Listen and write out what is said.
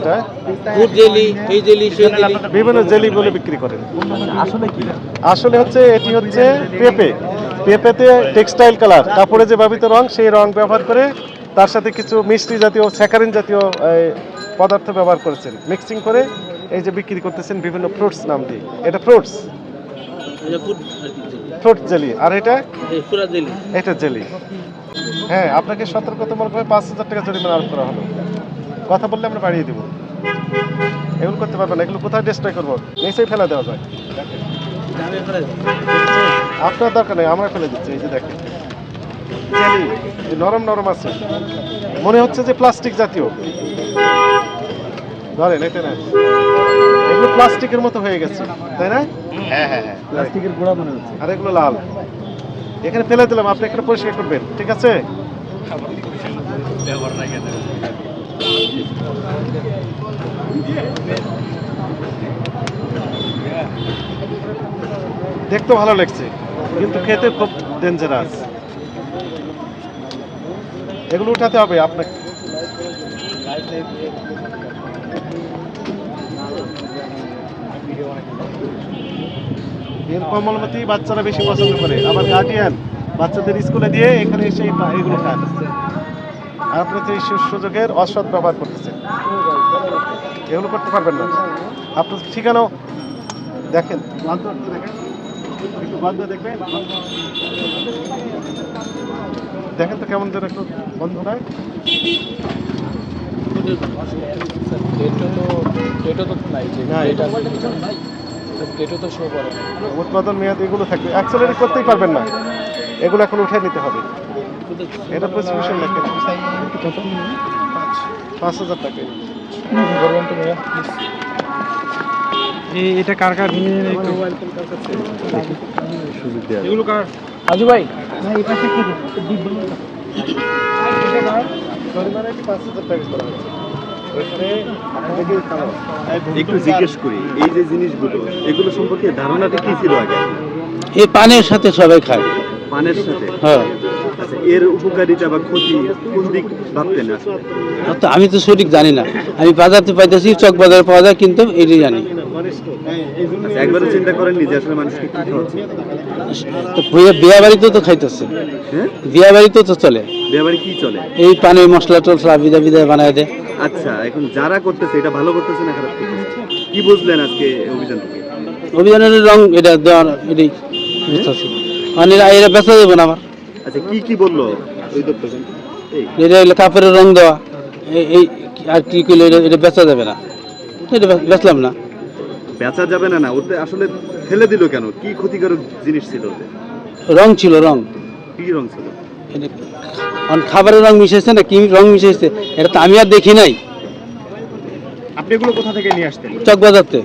এটা? Food jelly এই jelly সেই জেলি। বিভিন্ন জেলি বলে বিক্রি করেন। আসলে কি? আসলে হচ্ছে এটি হচ্ছে পেঁপে। পেঁপেতে টেক্সটাইল কালার। কাপড়ে যে ব্যবহৃত রং সেই রং ব্যবহার করে তার সাথে কিছু মিষ্টি জাতীয় স্যাকারিন জাতীয় পদার্থ ব্যবহার করেছেন। মিক্সিং করে এই যে বিক্রি করতেছেন বিভিন্ন ফ্রুটস নাম দিয়ে। এটা ফ্রুটস। Fruit jelly. আর এটা? এটা জেলি। হ্যাঁ আপনাকে সতর্কতামূলকভাবে পাঁচ হাজার টাকা জরিমানা আরোপ করা হলো। কথা বললে আমরা বাড়িয়ে দেবো। এগুলো করতে পারবে না। এগুলো কোথায় ডিস্ট্রয় করব? নিচেই ফেলে দেওয়া যায়। আপনার দরকার নেই আমরা ফেলে দিচ্ছি এই যে দেখেন। জেলি নরম নরম আছে। মনে হচ্ছে যে প্লাস্টিক জাতীয়। ধরেন এটা না। এগুলো প্লাস্টিকের মতো হয়ে গেছে তাই না? হ্যাঁ হ্যাঁ হ্যাঁ। প্লাস্টিকের গোড়া মনে হচ্ছে। আর এগুলো লাল। এখানে ফেলে দিলাম আপনি এখানে পরিষ্কার করবেন ঠিক আছে? দেখতে ভালো লাগছে, কিন্তু খেতে খুব ডেঞ্জারাস এগুলো উঠাতে হবে আপনাকে। এর বাচ্চারা বেশি পছন্দ করে। আবার গার্ডিয়ান বাচ্চাদের স্কুলে দিয়ে এখানে এসে এগুলো আর আপনি তো এই সুযোগের অসৎ ব্যবহার করতেছেন। এগুলো করতে পারবেন না। আপনার ঠিকানাও দেখেন। দেখেন তো কেমন যেন একটু বন্ধ নয় তো নাই যে নাই। ডেট আছে ডেটও তো শো করে উৎপাদন মেয়াদ এগুলো থাকবে। অ্যাক্সেলারি করতেই পারবেন না। এগুলো এখন উঠে নিতে হবে। এটা প্রেসক্রিপশন লেখেন পাঁচ হাজার টাকা বলবেন তো ভাইয়া এটা কার কার? এগুলো কার? আজু ভাই। খাওয়া। একটু জিজ্ঞেস করি এই যে জিনিসগুলো এগুলো সম্পর্কে ধারণাটা কি ছিল আগে? এই পানের সাথে সবাই খায়। পানের সাথে? হ্যাঁ। আচ্ছা এর উপকারিতা বা ক্ষতি কোন দিক ভাবতেন আমি তো সঠিক জানি না। আমি বাজারতে পাইতেছি চক বাজারে পাওয়া যায় কিন্তু এটাই জানি। আচ্ছা, একবারও চিন্তা করেননি যে আসলে মানুষকে কি খাওয়াচ্ছে? তো বিয়ে তো খাইতেছে। হ্যাঁ? বিয়া বাড়িতেও তো চলে। কি চলে? এই পানি মশলা টসলা বিদা বিদা বানায় দেয়। আচ্ছা এখন যারা করতেছে এটা ভালো করতেছে না খারাপ করতেছে? কি বুঝলেন আজকে অভিযান থেকে অভিযানের রং এটা দেওয়ার এটাই বুঝতেছি। মানে এরা এরা বেচা দেবো না আমার। আচ্ছা কি কি বলল এই। এটা হলো কাপড়ের রং দেওয়া। এই- আর কি করলে এটা বেচা যাবে না। এটা বেচলাম না। বেচা যাবে না না ওতে আসলে ফেলে দিল কেন? কি ক্ষতিকারক জিনিস ছিল ওতে? রং ছিল রং। কি রং ছিল? খাবারের রং মিশাইছে না কি রং মিশাইছে? এটা তো আমি আর দেখি নাই। আপনি এগুলো কোথা থেকে নিয়ে আসতেন? চক বাজারতে